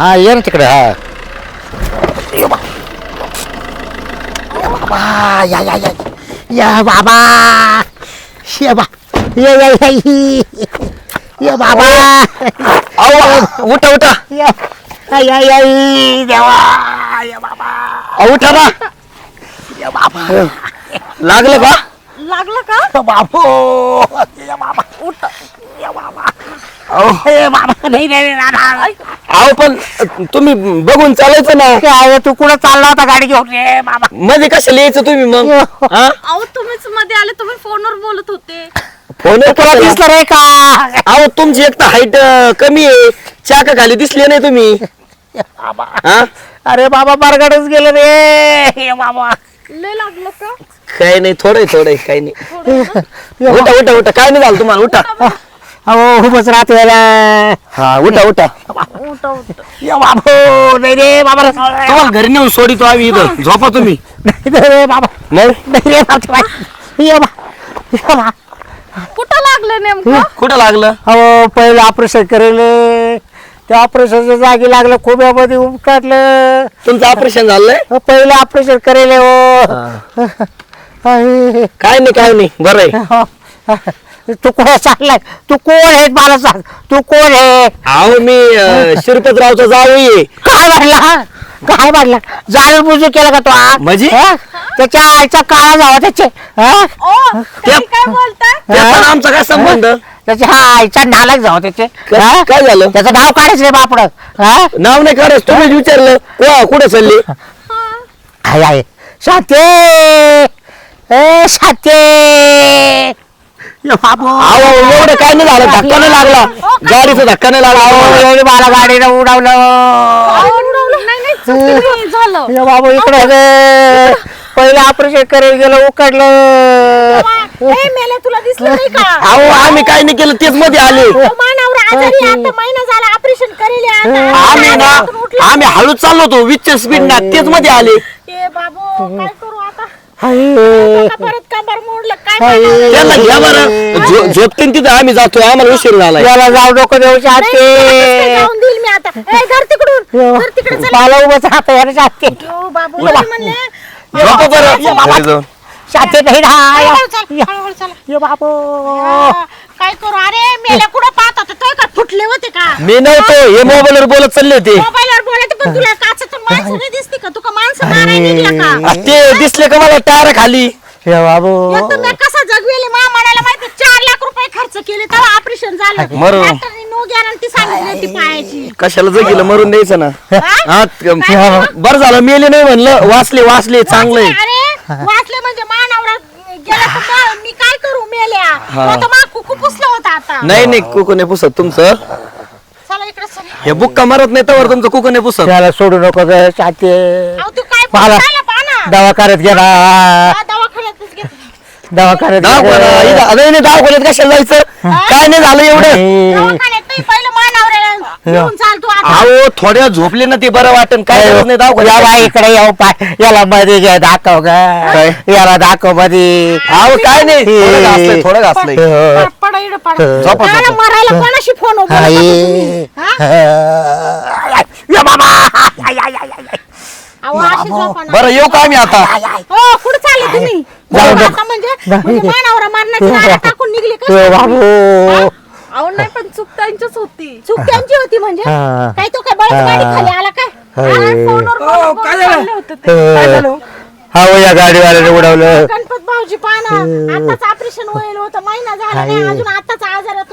हा ये ना तिकडे हा. ये बा- ये बाबा या या या. या बाबा. ये बा ये या या. बाबा. अहो उठा उठा. या. या या देवा. ये बाबा. अहो, उठा ना. ये बाबा. लागलं का? लागलं का? बाबो. ये बाबा. उठ ये बाबा. अहो. बाबा. नाही नाही नाही, नाही अहो पण तुम्ही बघून चालायचं ना. काय तू कुठं चालला होता गाडी घेऊन? रे बाबा. मध्ये कशाला यायचं तुम्ही मग? हा. अहो तुम्हीच मध्ये आले तुम्ही फोनवर बोलत होते. फोनवर तुला कशाला? दिसलं रे का? अहो तुमची एक तर हाईट कमी आहे. चाका खाली दिसले नाही तुम्ही. हा? अरे बाबा बारगाडच गेलं रे. हे बाबा. लय लागलं का? काही नाही थोडं थोडं काही नाही. उठा उठा उठा. काय नाही झालं तुम्हाला? उठा. अहो उभंच राहते रे हा उठा उठा. उठ उठ ये बाबो नाही रे बाबा. तुम्हाला घरी नेऊन सोडितो आम्ही इथं. झोपा तुम्ही. नाही रे बाबा. नाही? नाही रे बाबा ये बा. ये बा. कुठं लागलं नेमकं? कुठं लागलं? अहो पहिलं ऑपरेशन करेल. त्या ऑपरेशनच्या जागी लागलं खोब्यामध्ये उपटाटलं तुमचं ऑपरेशन झालंय? अहो, पहिलं ऑपरेशन करेल हो. काय नाही काय नाही. बरं आहे. तू कोण चाललाय? तू कोण आहे मला सांग तू कोण आहे? अहो मी शिरपतरावचा जावई आहे काय वाटला काय वाटला जाणून बुजू केलं का तो हा? म्हणजे? हा? त्याच्या आईचा काळा जावा त्याचे. हा? ओ तुम्ही काय बोलताय? त्याचा आणि आमचा काय संबंध? त्याच्या हा आईचा नालायक जावा त्याचे. काय हा? काय झालं? त्याचं नाव काढायचं रे बापड. हा? नाव नाही करत तुम्हीच विचारलं. वा कुठे चालली? आहे आहे शाते! ए शाते! अहो एवढं काय नाही झालं धक्का नाही लागला. गाडीचा धक्का नाही लागला. अहो, अहो, एवढी मला गाडीनं उडवलं. नाही नाही चुकली झालं. ये बाबू इकडे रे पहिलं ऑपरेशन करायला गेलं उकडलं. ए मेले तुला दिसलं नाही का? अहो आम्ही काय नाही केलं तेच मध्ये आले. मानावर आजारी आहे, आता महिना झाला ऑपरेशन करेल आहे आता. आम्ही ना आम्ही हळूच चाललो होतो वीसच्या स्पीड ना तेच मध्ये आले. ए बाबू काय करू? आता हाय. आता परत कंबर मोडलं काय हाय. करणार? त्यांना घ्या बरं. झो- झोपतीन तिथं आम्ही जातो आम्हाला उशीर झालाय. याला जाऊ नको देऊ नाही, तुला कसं काय शाते जाऊन देईल मी आता. ए तिकडून तिकडे चल. बाबू मी म्हणले? झोपा बरं. घरी जाऊन. शाते नाही हळूहळू चल, हळूहळू चल. ये बाबू हा, काय करू? अरे मेल्या कुठं पाहत होता? तो का फुटले होते का? मी नव्हतो हे? मोबाईलवर बोलत चालले होते. मोबाईलवर बोलत पण तुला काचातून माणसं नाही दिसते का? तुका माणसं मारायला निघला का? आ, ते दिसले का मला टायर खाली? ये बाबू. एक तर मी कसा जगवेले? मा म्हणायला माहिती चार लाख रुपये खर्च केले तेव्हा ऑपरेशन झालं. मरून. डॉक्टरनी नो गॅरंटी सांगितली ती पायाची कशाला जगिलं मरून द्यायचं ना? हा? हा काय? बरं झालं मेले नाही म्हणलं वाचले वाचले चांगलंय. अरे वाचले म्हणजे तर मग मी काय करू मेल्या? हा. तो आता मा कुकू पुसला होता आता. नाही नाही कुकू नाही पुसत तुमचं. चला इकडे चल. हे बुक्का मारत नाही तर तुमचं कुकू नाही पुसत. त्याला सोडू नको ग शाते. अहो तू काय मला- पहा ना. दवाखान्यात गेला. हा, दवाखान्यातच दवाखान्यात दवाखाना गेला. इथं- नाही नाही, दवाखान्यात कशाला जायचं? काय नाही झालं एवढं. नाही. दवाखान्यात नाही पहिलं घेऊन अहो थोड्या झोपले ना ते बरं वाटन काय गरज नाही या बा दवाखान्यात इकडे येऊ पाय. याला मध्ये घे दाखव ग? याला दाखवमध्ये. अहो काय नाही. थोडं घासलंय थोडं घासलंय. हो. पड- पडा. इकडं पडा. झोपा, त्याला झोपा. मरायला कोणाशी फोन उभा हाय. तुम्ही? हा? या बाबा. आय, आय, आय, आय. अहो, अशी झोपा ना. बरं येऊ का आम्ही आता? हो कुठं चालले तुम्ही? जाऊ दे. आता म्हणजे. म्हणजे मानावरा मारण्याची टाकून निघली का? ए बाबू. अहो नाही पण चूक त्यांचीच होती. चूक त्यांची होती म्हणजे? हा. काय तो काय बळच गाडी खाली आला काय. हा, फोनवर बोलत बोलत काय झालं? चालले होते ते. हा. हो, या गाडीवाल्याने उडवलं. गणपत भाऊजी पाना. आताच ऑपरेशन होईल होतं. महिना झाला नाही अजून आताच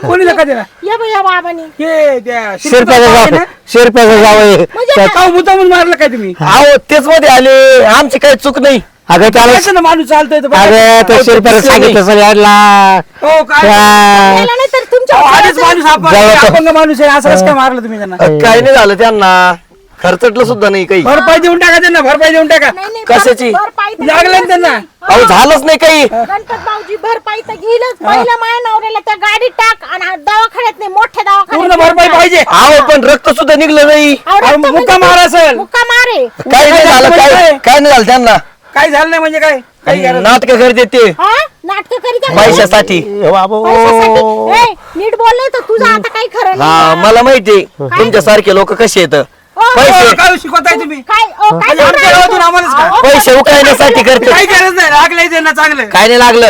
कोणी नका दिला? या बाई या बाबानी हे त्या शिरप्याचं जाव शिरप्याचं जावं म्हणजे मारलं काय तुम्ही? अहो तेच मध्ये आले. आमची काही चूक नाही. अगं त्याला ना माणूस चालतोय तर बघा. अगं सांगितलं सर यायला. हो काय त्या- मेला नाही तर तुमच्या अहो, आधीच माणूस आपण जाऊ आता. अपंग माणूस आहे असं कसं काय मारलं तुम्ही त्यांना. काही नाही झालं त्यांना. खर्चटलं सुद्धा नाही काही. भरपाई देऊन टाका त्यांना भरपाई देऊन टाका. नाही, नाही, कशाची? भर- भरपाई तर लागलं ना त्यांना? अहो झालंच नाही काही. गणपत भाऊजी भरपाई तर घेईलच. पहिल्या माया नवऱ्याला त्या गाडीत टाक आणि हा दवाखान्यात नाही मोठ्या पूर्ण दवाखान्यात भरपाई पाहिजे. अहो पण रक्त सुद्धा निघलं नाही. अहो, रक्त अहो, म्हणजे मुक्का मार असेल. मुक्का मारे काही नाही झालं काय काय नाही झालं त्यांना. काय झालं नाही म्हणजे काय? काही गरज नाही. नाटक करते ते. हा? नाटक करीत आहे. पैशासाठी. ए बाबू पैशासाठी. ए, नीट बोलले तर तुझं आता काही खरं हा नाही मला माहिती तुमच्या सारखे लोक कसे येत पैसे. काय शिकवताय तुम्ही? काय ओ, काय म्हणजे आमच्या बोलताय? गावातून आम्हालाच का? अहो, पैसे उकळण्यासाठी करते. काही गरज नाही लागलंय त्यांना चांगलं. काय नाही लागलं.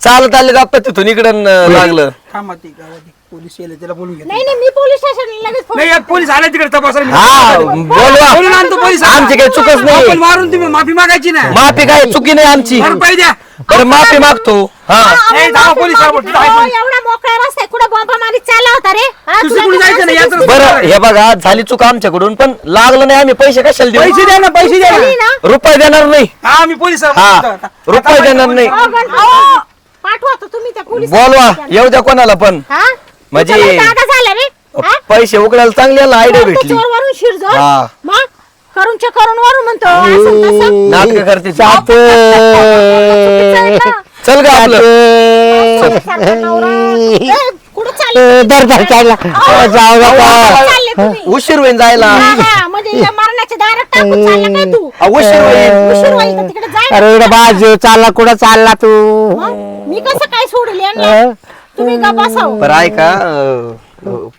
चालत आले जात तिथून इकडं न- लागलं. थांबा ती गावात पोलीस येले त्याला बोलून घ्या नाही नाही मी पोलीस स्टेशनला लगेच फोन नाही यात पोलीस आले तिकडे तपासायला. हा बोलवा. बोलून आणतो पोलीस. आमची काही चुकच नाही आपण मारून तुम्ही माफी मागायची ना माफी काय चुकी नाही आमची. भरपाई द्या. बरं माफी मागतो. हा. अहो, नाही, माफी जाऊ पोलीस मागितली. आपण, तिथं आहे अहो, पोलीस. एवढा मोकळा रस्ता आहे. कुठं बॉम्बा मारीत चालला होता रे? हा, तू तुला तिकडून तर जायचं नाही, माणसं याचं- दिसली. बरं हे बघा झाली चूक आमच्याकडून पण लागलं नाही आम्ही पैसे कशाला देऊ? पैसे द्या ना पैसे द्या झाली ना. रुपये देणार नाही. हा मी पोलीस हा रुपये देणार नाही. अहो, गण- अहो, पाठवा तर तुम्ही त्या पोलीस बोलवा येऊ द्या कोणाला पण. हा? म्हणजे- तुमचा लय दादा झाला रे हा? पैसे उकडायला चांगली आयडिया भेटली. चोर वरून शिरजोर हा. मग? करून करून वरून म्हणतो. असं तसं. नाटक करते. चुकीचं आहे. चल ग आपलं. सारखा नवरा. ए, कुठं चालले दर दर चालला. अहो, जाऊ कुठं नका चालले तुम्ही? उशीर होईल जायला. हा, हा, म्हणजे या मरणाच्या दारात टाकून चालला काय तू? अ, उशीर होईल उशीर होईल तर तिकडे जाय अरे बाजू. चालला कुठं चालला तू? मग? मी कसं काय सोडेल यांना तुम्ही का बसाव? बरं ऐका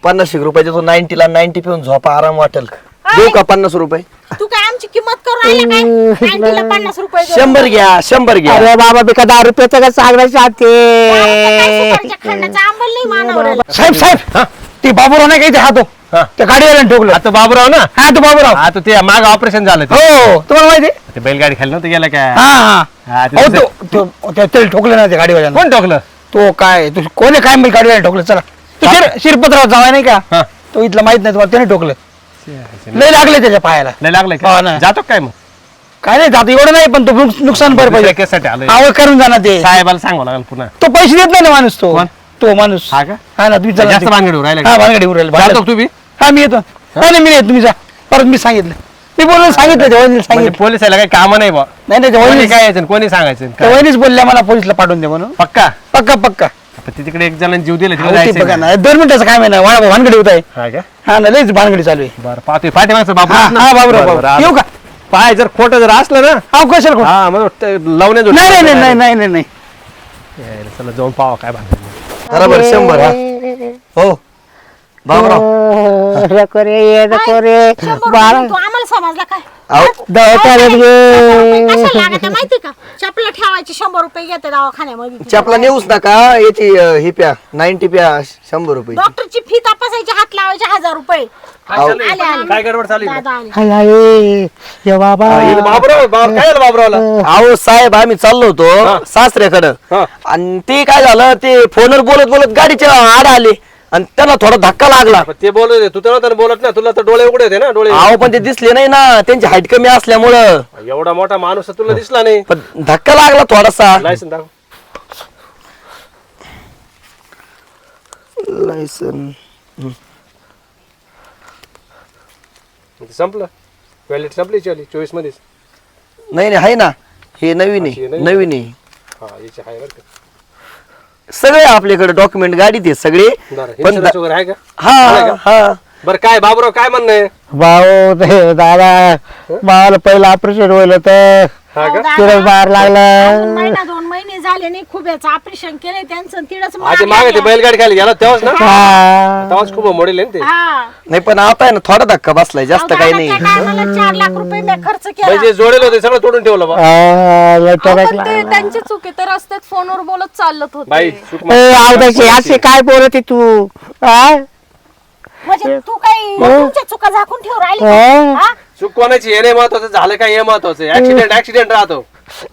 पन्नास एक रुपयाचे तो नाईन्टी ला नाईन्टी पिऊन झोपा आराम वाटेल देऊ का पन्नास रुपये? तू काय आमची किंमत करून राहिला काय? नाईन्टीला पन्नास रुपये देऊन. शंभर घ्या शंभर घ्या. अरे बाबा बिका दहा रुपयाचं का काय सुपारीच्या अंबल नाही मानवलेला साहेब साहेब ती बाबूराव नाही काही ते. हातो हा. त्या गाडीवाल्याने ठोकलं. आता बाबूराव ना? हा तो बाबूराव. आता ते माग ऑपरेशन झालं ते. हो तुम्हाला माहिती आहे? ते बैलगाडी खाली नव्हतं गेला काय हा हा. हा, ते हो दुसरं- तो तो- त्या- त्याला ठोकलं ना त्या गाडीवाल्यानं. कोण टोकलं तो काय तो कोणी काय माहिती गाडीवाल्याने ठोकलं चला. तो शिर- शिरपतराव जावाय नाही का. तो इथला माहीत नाही तुम्हाला त्याने ठोकलं लय लागले त्याच्या पायाला. लय लागलंय हो ना. जातो काय मग? काय नाही जात. एवढं नाही पण तो नुक- नुकसान दुसऱ्या केससाठी आलोय. आवड करून जाणार ते. साहेबाला सांगावं लागेल पुन्हा. तो पैसे देत नाही ना माणूस तो. कोण? तो माणूस. हा का? हा ना तुम्ही चला जास्त ते- भानगडीवर राहिला हा? भानगडी उरेल जातो का तुम्ही? हा मी येतो. नाही नाही, मी नाही तुम्ही जा. परत मी सांगितलं. मी बोलून सांगितलं त्या वहिनीला म्हणजे सांगितलं. पोलिसाला काही काम नाही बा नाही नाही त्या कोणी वहिनी काय यायचं कोणी सांगायचं? त्या काय? वहिनीच बोलल्या मला पोलिसला पाठवून दे म्हणून. पक्का? पक्का पक्का. आता ते तिकडे एक जणांनी जीव दिला तिकडे बघा. ना दोन मिनिटाचं काय माहिती वा- भानगडी होत आहे हा का? हा ना लयच भानगडी चालू आहे. बरं पाहतोय. पाठी मागचं बाबू. हा, हा, बाबूराव. येऊ का? पाय जर खोटं जर असलं ना अहो कशाला खोटं? हा मग ते लावण्या नाही नाही नाही नाही नाही नाही. नाही चला जाऊन पाहा काय भानगड. बरोबर शंभर हा. हो. बाबराव. नको रे ये नको रे शंभर रुपये बारा तू आम्हाला समजला काय? अहो. दवाखान्यात घे. कशाला लागत आहे माहिती का? चपला ठेवायची शंभर रुपये घेते दवाखान्यामध्ये. चपला नेऊच नका. याची अं, ही प्या नाईन्टी प्या शंभर रुपये. डॉक्टरची फी तपासायची हात लावायचे हजार रुपये. आले आले. काय गडबड चालू आहे? दादा आले. हाय, हाय. ये बाबा. बाबराव बाब- काय झालं बाबरावला? अहो साहेब आम्ही चाललो होतो सासऱ्याकडं. हा. आणि ते काय झालं ते फोनवर बोलत बोलत गाडीच्या आड आले. आणि त्यांना थोडा धक्का लागला. पण ते बोलत होते, तू तर बोलत ना तुला तर डोळे उघडे होते ना डोळे. अहो पण ते दिसले नाही ना त्यांची हाईट कमी असल्यामुळं. एवढा मोठा माणूस तुला दिसला नाही. पण धक्का लागला थोडासा. लायसन दाखव. लायसन ते संपलं. व्हॅलिड संपली चली चोवीस मध्येच. नाही नाही आहे ना. हे नवीन आहे नवीन? नवीन आहे. हा याची आहे बरं का. सगळे आपल्याकडे डॉक्युमेंट गाडीत आहे सगळे. पण इन्शुरन्स वगैरे आहे का? हा हा. बरं काय बाबराव काय म्हणणं आहे? भाऊ ते दादा मला पहिलं ऑपरेशन होईल तर हा का? लागला. अजून महिना दोन झाले नाही खूप ऑपरेशन केलंय त्यांचं तिडच आधी मागे ते बैलगाडी खाली गेला तेव्हाच ना हा. तेव्हाच खूप मोडेल आहे ना ते हा नाही पण आता आहे ना थोडा धक्का बसलाय जास्त काही त्या नाही टायमाला चार लाख रुपये मी खर्च केला म्हणजे जोडेल होते सगळं तोडून ठेवलं बा आ, लय अहो, टरक पण ते लागला. त्यांची चुकी तर रस्त्यात फोनवर बोलत चालत बाई होते चूक असे काय बोलत तू? म्हणजे तू काही हो. तुमच्या चुका झाकून ठेव राहिली हो. का? हा? चूक कोणाची हे नाही महत्वाचं झालं काय हे महत्वाचं ऍक्सिडेंट ऍक्सिडेंट राहतो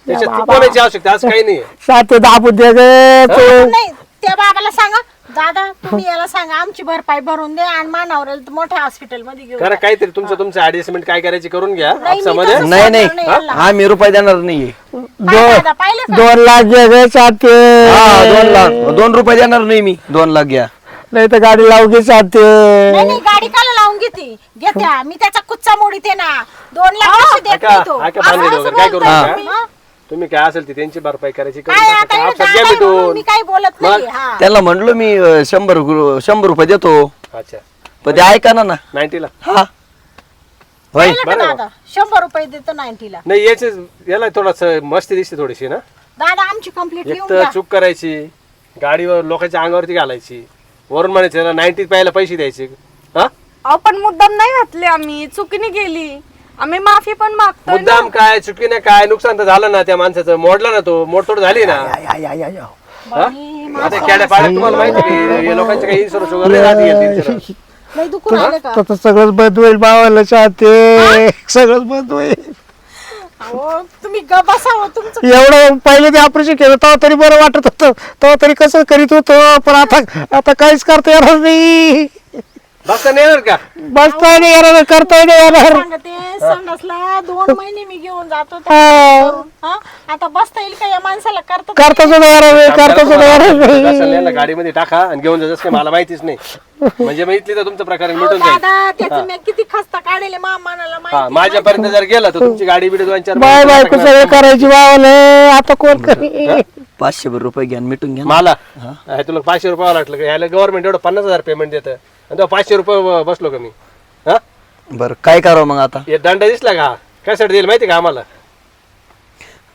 त्याच्यात चूक कोणाची आवश्यकता असं काही नाही सात दाबू दे गे तू. नाही त्या बाबाला सांगा दादा तुम्ही याला सांगा आमची भरपाई भरून दे आणि मानावर मोठ्या हॉस्पिटलमध्ये घेऊन करा काहीतरी तुमचं तुमचं ऍडजस्टमेंट काय करायची करून घ्या नाही, मी आपसामध्ये तसं नाही नाही याला. आम्ही रुपये देणार नाहीये. काय दादा, पाहिलं का? दोन लाख घे गे साते हा दोन लाख. दोन रुपये देणार नाही मी. दोन लाख घ्या. नाही तर गाडी लावू घे साते नाही नाही गाडी काला लावून घेते. घेत्या. मी त्याचा कुच्चा मोडीते ना. दोन लाख कसे देत ऐका, नाही तो. ऐका असं बांधलेलं कसं वगैरे, काय करू बोलताय नका. तुम्ही? तुम्ही काय असेल ती त्यांची भरपाई करायची करून काय टाका. आता आपसात दादा घ्या आहे म्हणून मिटून. मी काही बोलत नाही. हा. त्यांना म्हणलो मी अं, शंभर रु- शंभर रुपये देतो. अच्छा. पण ते ऐका ना ना. नाईन्टीला. हा. होय. पाहिलं का बरं. आहे दादा शंभर रुपये देतो नाईन्टीला. नाही याचे याला थोडस मस्ती दिसते थोडीशी ना. दादा आमची कंप्लीट एक लिहून तर द्या चूक करायची गाडीवर लोकांच्या अंगावरती घालायची. वरून म्हणायचं नाईन्टी प्यायला पैसे द्यायचे. हा? आपण मुद्दाम नाही घातले आम्ही चुकीने गेली आम्ही माफी पण मागतोय ना. मुद्दाम काय चुकीने काय नुकसान तर झालं ना त्या माणसाचं. मोडलं ना तो मोडतोड झाली ना. या, या, या, या. हा? आता खेड्या पाड्यात तुम्हाला माहिती आहे की लोकांचे काही इन्शुरन्स वगैरे राहते health insurance. नाही दुखून आले का? तर सगळंच बंद होईल बाबाला शांते. सगळंच बंद होईल. अहो तुम्ही ग बसावं तुमचं एवढं पहिले ते ऑपरेशन केलं तेव्हा तरी बरं वाटत होतं. तेव्हा तरी कसं करीत होतो पण आता आता काहीच करता येणार नाही. बसता नाही येणार का? बसता नाही येणार करता नाही येणार. सांगते संडासला दोन महिने मी घेऊन जातो त्या हा. करून. हा? आता बसता येईल का या माणसाला? करता करता सुद्धा येणार नाही करता सुद्धा येणार लसण याला नाही गाडीमध्ये टाका आणि घेऊन जा जसं काही मला माहितीच नाही. म्हणजे मग इथली तर तुमचं प्रकार मिटून जाईल. दादा त्याचं मी किती खस्ता काढेल मामाला हा माहिती माझ्यापर्यंत जर गेलं तर तुमची गाडी बिडी दोन चार बाय बायको सगळं करायची बावले आता कोण करी पाचशे भर रुपये घ्या आणि मिटून घ्या ना. मला? हा, तुला पाचशे रुपये वाटलं का? याला गव्हर्नमेंट एवढं पन्नास हजार पेमेंट देतं. आणि तेव्हा पाचशे रुपये ब- बसलो का मी? हा? बरं काय करावं मग आता? हे दंड दिसला का? कशासाठी देईल माहिती का आम्हाला?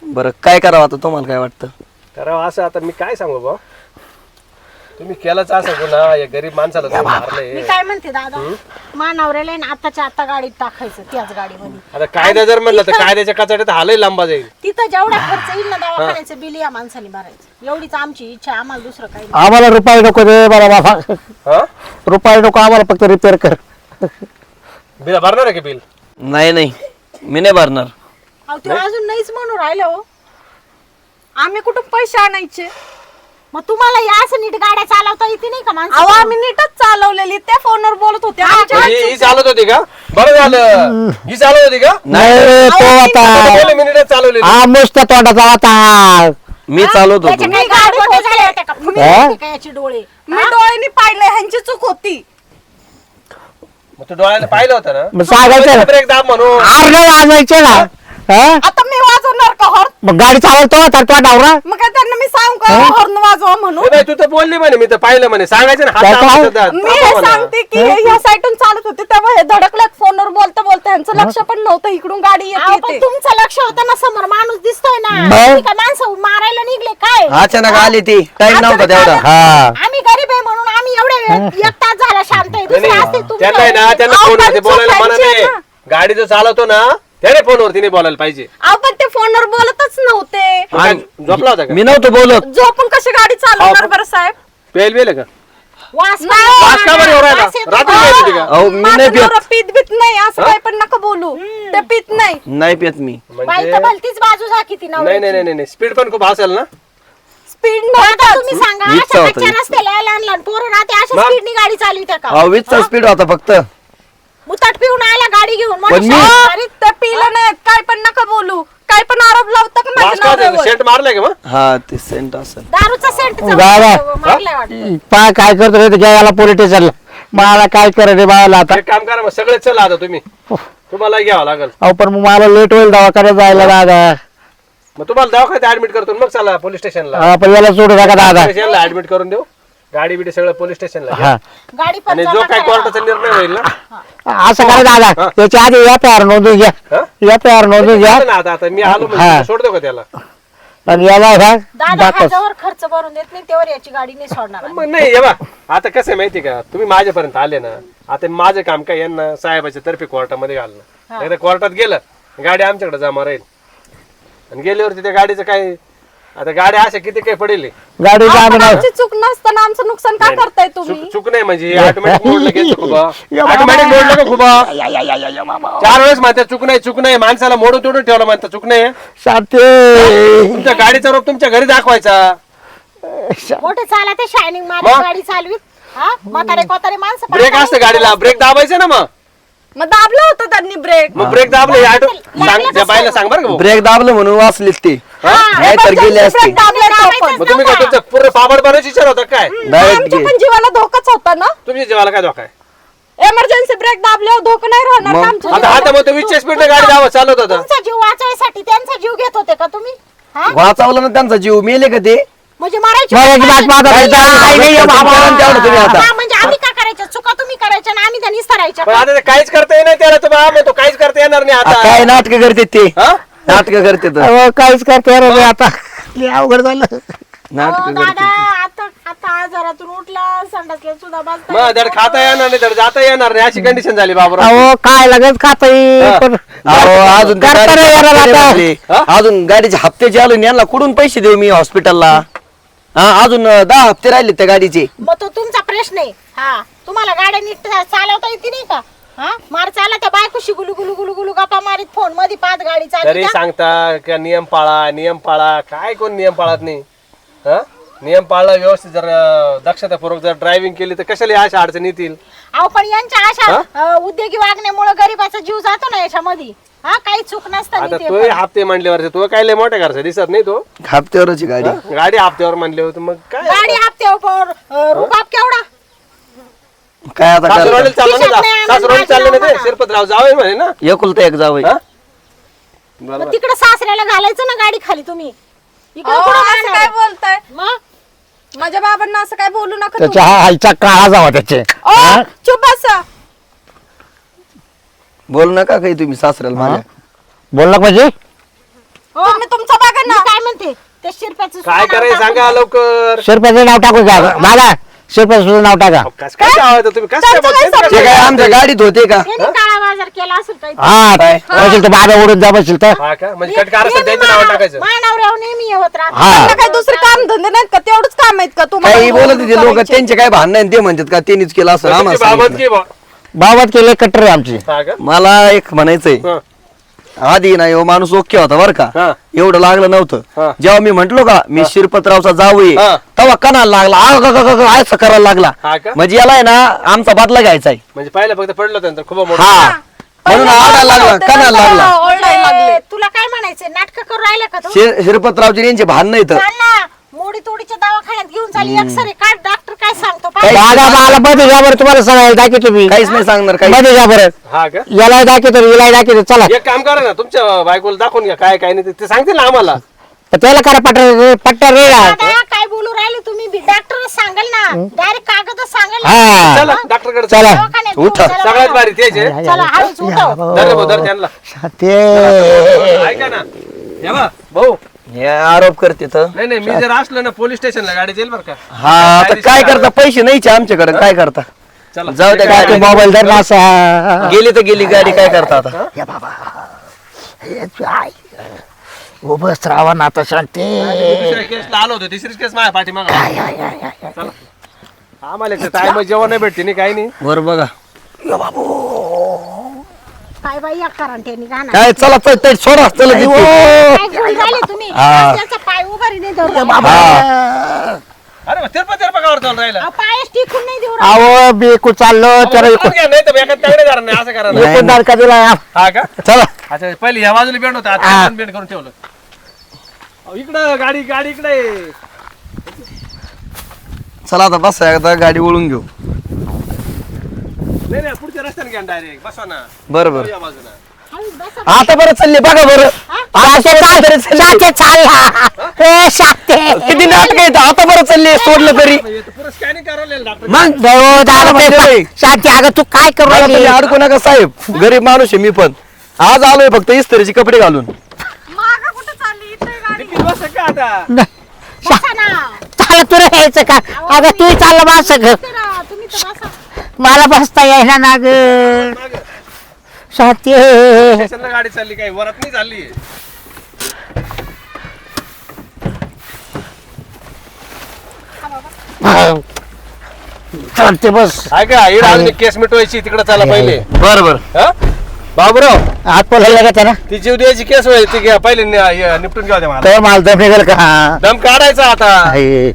बरं काय करावं आता? तुम्हाला काय वाटतं? करावं असं आता मी काय सांगू बा? तुम्ही केलंच असं गुन्हा या गरीब माणसाला तुम्ही मी काय म्हणते दादा? मानावरेला आहे ना आताच्या आता गाडीत टाकायचं त्याच गाडीमध्ये. आता कायदा जर म्हणलं तर कायद्याच्या कचाट्यात हालही लांबा जाईल. तिथं जेवढा खर्च येईल ना दवाखान्याचं बिल या माणसाने भरायचं. एवढीच आमची इच्छा आहे, आम्हाला दुसरं काही नाही. आम्हाला रुपये नको दे बरं बाबा. हा? रुपये नको आम्हाला फक्त रिपेअर कर. बिल भरणार आहे का बिल? नाही नाही. मी नाही भरणार. अहो ते अजून नाहीच म्हणून राहिलं हो. आम्ही कुठून पैसे आणायचे? मग तुम्हाला या असं नीट गाड्या चालवता येते नाही का अहो माणसं आम्ही नीटच चालवलेली. त्या फोनवर बोलत होते आमच्या ही. ही चालत होती का? बरं झालं. ही चालत होती का? नाही रे, तो आता मिनिटात चालवली हा मुसत्या तोंडाचा आता. मी चालवत होतो. काही गाडी मोठे झाले होते का? फुटले हा? होते का याचे डोळे? मी डोळ्यांनी पाहिलं ह्यांची चूक होती. मग तू डोळ्याला पाहिलं होतं ना? मग सांगायचं ना. ब्रेक दाब म्हणून. आरडे वाजवायचे ना. हा? आता मी वाजवणार का हॉर्न मग गाडी चालवतो तर तो डावरा मग काय त्यांना मी सांगू का हॉर्न वाजवा म्हणून ए बाई, तू तर बोलली म्हणे मी तर पाहिलं म्हणे सांगायचं ना हात काय दाबायचा काय? दाब. मी थांबा हे म्हणा. सांगते की ह्या साईडून चालत होते तेव्हा हे धडकल्यात फोनवर बोलता बोलता यांचं लक्ष पण नव्हतं इकडून गाडी अहो, येते पण. तुमचं लक्ष होतं ना समोर माणूस दिसतोय ना मग? तुम्ही काय माणसं मारायला निघले काय अचानक आली ती टाइम नव्हता तेवढा. हा आम्ही गरीब आहे म्हणून आम्ही एवढे एक तास झाला शांत आहे नाही, दुसरं. असते त्यांना आहे ना त्यांना अहो, फोनवरती पण बोलायला मना नाही ना. गाडी जो चालवतो ना त्याने फोनवरती नाही बोलायला पाहिजे. अहो पण ते फोनवर बोलतच नव्हते. झोपला होता का? मी नव्हतो बोलत. झोपून कशी गाडी चालवणार बरं साहेब? पेल बेल का? वास नाही. वास का बरं एवढा राहिला? वास येतो. रात्री पेल होती का? अहो मी माझा नाही नवरा पित पीत बीत नाही असं काही पण नका बोलू. ते पीत नाही. नाही पित मी. बाई म्हणजे तर भलतीच बाजू झाकी ती नाही नाही नाही नाही स्पीड पण खूप असेल ना? स्पीड तुम्ही सांगा. अशा होतं, बच्चा लहान लहान पोरं ना ते अशा मग? स्पीडनी गाडी का? अहो वीसचा स्पीड होता फक्त. मुताट पिऊन आला गाडी घेऊन. पण मी-. अरे ते पिलं नाही काय पण नका बोलू. काय पण आरोप लावता का माझ्या सेंट मारलाय का मग? हा ते सेंट असेल. दारूचा सेंट गावा. मारलाय वाटतं. पा काय करतो रे ते घ्यायला पोलीस स्टेशनला मला काय करे रे बाबाला आता? एक काम करा मग सगळे चला आता तुम्ही. तुम्हाला घ्यावं लागेल. अहो पण मग मला लेट होईल दवाखान्यात जायला दादा. मग तुम्हाला दवाखान्यात ऍडमिट करतो मग चला पोलीस स्टेशनला हा, पण याला सोडू नका दादा. ऍडमिट करून देऊ. गाडी बिडी सगळं पोलीस स्टेशनला घ्या. हा गाडी पण आणि जो काय करायला. कोर्टाचा निर्णय होईल ना? असं करा दादा. त्याच्या आधी या प्यार नोंदून घ्या. हा? या प्यार नोंदून घ्या. ना आता आता मी आलो हा. म्हणजे सोड देऊ का त्याला? आणि याला दादा दाखव. खर्च भरून देत नाही तेव्हा याची गाडी नाही सोडणार. मग नाही ये बा आता कसं आहे माहिती का? तुम्ही माझ्यापर्यंत आले ना आता माझं काम काय यांना साहेबाच्या तर्फे कोर्टामध्ये घालणं. एकदा कोर्टात गेलं गाडी आमच्याकडे जमा राहील. आणि गेल्यावरती त्या गाडीचं काय आता गाडी अशा किती काही पडेल? गाडी आम्ही आमची चूक नसताना आमचं नुकसान का करताय तुम्ही? चूक चूक नाही म्हणजे ऑटोमॅटिक मोडलं घ्यायचं खूप. ऑटोमॅटिक. चार वेळेस म्हणतात चूक नाही चूक नाही. माणसाला मोडून तोडून ठेवलं म्हणतात चूक नाही. शांती तुमच्या गाडीचा रोग तुमच्या घरी दाखवायचा. मोठे चाला ते शायनिंग? गाडी चालवीत हा? म्हातारे कोतारे माणसं ब्रेक असतं. गाडीला. ब्रेक दाबायचं ना मग? मग दाबलं होतं त्यांनी ब्रेक मग ब्रेक दाबले ऑटो सांग त्या? बाईला सांग बरं का भाऊ. ब्रेक दाबलं म्हणून वाचलीच ती. हा, नाही तर गेले असते मग तुम्ही काय. तुमचं पूर्ण बनायची विचार होता काय डायरेक्ट आमच्या पण जीवाला धोकाच होता ना तुमच्या जीवाला काय धोका आहे एमर्जन्सी ब्रेक दाबल्यावर धोका नाही राहणार मग? आमच्या आता जीवाला? आता मग वीसच्या स्पीडने गाडी दावा चालत होता तुमचा जीव वाचवायसाठी त्यांचा जीव घेत होते का तुम्ही हा वाचवलं ना त्यांचा जीव मेले का ते म्हणजे मारायची माझा काही नाही आहे बाबा. करा तेवढं तुम्ही आता हा, म्हणजे आम्ही का करायचं चुका तुम्ही करायच्या आणि आम्ही त्यांनी करायच्या पण आता ते काहीच करता येणार त्याला बा तो काहीच करता येणार नाही आ, काय आता नाटक करते ते हा? नाटक करते तर अहो, काहीच करते रे मी आता. लय अवघड झालं. नाटक करते दादा आता आता आता आजारातून उठला संडासला सुद्धा बसता मग धड खाता येणार नाही धड जाता येणार नाही. अशी कंडिशन झाली अहो काय लगेच खाता येईल हा. पण- अहो, अजून करता गाडीचे येणार हप्ते. भरले. अजून गाडीचे हप्ते जे आलो यांना कुठून पैसे देऊ मी हॉस्पिटलला हा अजून अं, दहा हप्ते राहिले त्या गाडीचे. मग तो तुमचा प्रश्न आहे. हा तुम्हाला गाड्या नीट चालवता येते नाही का? हा? मार चाला त्या बायकोशी गुलू गुलू गुलू गुलू गप्पा मारीत फोनमध्ये पाच गाडी चालली तरी सांगता का नियम पाळा नियम पाळा. काय कोण नियम पाळत नाही? हा? नियम पाळला व्यवस्थित जर अं, दक्षतापूर्वक जर ड्रायव्हिंग केली तर कशाला अशा अडचणी येतील? अहो पण यांच्या अशा अ, उद्योगी वागण्यामुळे गरीबाचा जीव जातो ना याच्यामध्ये. हा काही चूक नसताना आता ते तो. हप्ते म्हणल्यावर तो काय लय मोठ्या घरचा दिसत नाही तो. हप्त्यावरची गाडी? गाडी हप्त्यावर म्हणले होते. मग काय? गाडी हप्त्यावर अ, रुबाब केवढा? काय आता सासरवाडीला करता? चाललं खिशात ना नाही सासरवाडीला चाललं ना ते शिरपतराव जावं म्हणे ना? एकुलता एक जावं हा? मग तिकडे सासऱ्याला घालायचं ना गाडी खाली तुम्ही? इकडे अहो, कुठं असं? काय बोलताय? मग? माझ्या बाबांना असं काय बोलू नका त्याच्या हा आईचा काळा जावा त्याचे. ओ चुप बसा. बोल नका काही तुम्ही सासऱ्याला माझ्या. बोलला म्हणजे हो, तुम्ही तुमचं बघा मी ना काय म्हणते? ते शिरप्याचं काय सुद्धा करायचं? नाव सांगा लवकर. शिरप्याचं नाव टाकू द्या. मला शिरप्याचं सुद्धा नाव टाका. कस काय? आवाज तुम्ही? कस काय त्यांचं काय बोलताय? ते काय आमच्या गाडीत होते का. त्यांनी काळा बाजार केला असेल काही हा बसेल तर बाबा उडून जा बसेल तर. हा का? म्हणजे कटकार असेल त्यांच्या नावावर टाकायचं. मानावर नेहमी येवत राहत. हा. त्यांना काही दुसरे काम धंदे नाहीत का? तेवढंच काम आहेत का तुम्हाला? काही बोलत होते लोक करायचे? त्यांचे काय भांडण आहे ते म्हणतात का त्यांनीच केलं असं आम्हाला बाबत सांगितलं. की बा? बाबत केले कट्टर आहे आमची. हा का? मला एक म्हणायचंय. हा. आधी ना ह्यो माणूस ओके होता बर का? हा. एवढं लागलं हा. नव्हतं जेव्हा मी म्हंटलो का मी शिरपतरावचा जावई हा. तेव्हा कणाला लागला आ, ग, ग, ग, ग, असं करायला लागला. हा का? म्हणजे याला आहे ना आमचा बदला घ्यायचा आहे. म्हणजे पहिलं फक्त पडलं होतं नंतर खूप मोठं. हा. म्हणून आडायला लागला कणाला लागला. ओरडायला लागले. ए, तुला काय म्हणायचंय? नाटक करू राहिला का तू? शिर- शिरपतरावचे यांचे भांडण इथं. चाल ना मोडी तोडीच्या दवाखान्यात घेऊन चाली एक्सरे काढ डॉक्टर काय सांगतो पाय दादा मला मध्ये जा बरं तुम्हाला सगळं दाखवतो मी काहीच नाही सांगणार काही मध्ये जा बरं हा का याला दाखवतो दाखवतो चला एक काम करा ना तुमच्या बायकोला दाखवून घ्या काय काय नाही ते- ते सांगतील ना आम्हाला तर त्याला करा पट्टा पट्टा रे दादा काय बोलू राहिले तुम्ही डॉक्टर सांगाल ना डायरेक्ट कागदच सांगाल ना हा चला डॉक्टरकडे चला. दवाखान्यात घेऊन उठा. चला सगळ्यात बघा. भारी तेच आहे चला हळूच उठव धर रे भाऊ, धर त्यांना ते ऐका ना हे बा भाऊ हे आरोप करते तर. नाही नाही मी जर असलो ना पोलीस स्टेशनला गाडी जाईल बरं का. हा आता काय करता? पैसे नाहीचे आमच्याकडे काय करता? चला. जाऊ द्या काय ते काय मोबाईल धर ना असा. गेली तर गेली गाडी काय करता आता? हे बाबा हे आई. उभंच राहावं ना आता शांती. दुसऱ्या केसला आलो होतो तिसरीच केस माझ्या पाठीमाग. आम्हाला टाइम जेवण नाही भेटते नाही काही नाही. बर बघा. काय बाई या करंट्याने गाणं काय चला चल चल, सोडा चला देऊ. काय घेऊन राहिले तुम्ही? हा. त्याचा पाय उभारी नाही धरू हा. अरे मग तिरपा तिरपा कावर चालू राहिला. अहो, पायच टिकून नाही देऊ राहिले. अहो बेकू चाललो नाही तर एका तगडे धरा नाही असं करा ना. एकूण दारका दिला? हा का? चला. अच्छा पहिले या बाजूला बेंड होता आता हा. बेंड करून ठेवलं. अहो, इकडं गाडी गाडी इकडे चला आता बसा एकदा गाडी वळून घेऊ. नाही नाही पुढच्या रस्त्याने घ्या डायरेक्ट बसा ना. बर बर या बाजूला. आता बरं चालले बघा बरं. शांते चालला ए शांते किती नाटक येत आता बरं चालले सोडलं तरी. म्हणजे इथं पुरं स्कॅनिंग करायला डॉक्टर मग देव दादा म्हणजे ते- नाही. शांती अगं तू काय करू मला राहिली? तुम्ही अडकू नका साहेब. गरीब माणूस आहे मी पण. आज आलोय फक्त इस्त्रीचे कपडे घालून. मागं कुठं चालली? इथे गाडी. किती बस का आता. बसा ना. चाल तुला यायचं का? अगं तू चाललं बस तुम्ही तर बसा. मला बसता येईना ना ग स्टेशनला गाडी चालली काही वरात नाही चालली? चालते बस. आहे का? इकडे अजून एक केस मिटवायची. तिकडे चला पहिले. बर बर. हा? बाबूराव. हात पोलायला का त्याला ती जीव द्यायची केस व्हायची ती घ्या, पहिले नि- हे निपटून घ्या होत्या मला. तर मला दम निघेल का? दम काढायचा आता. आहे.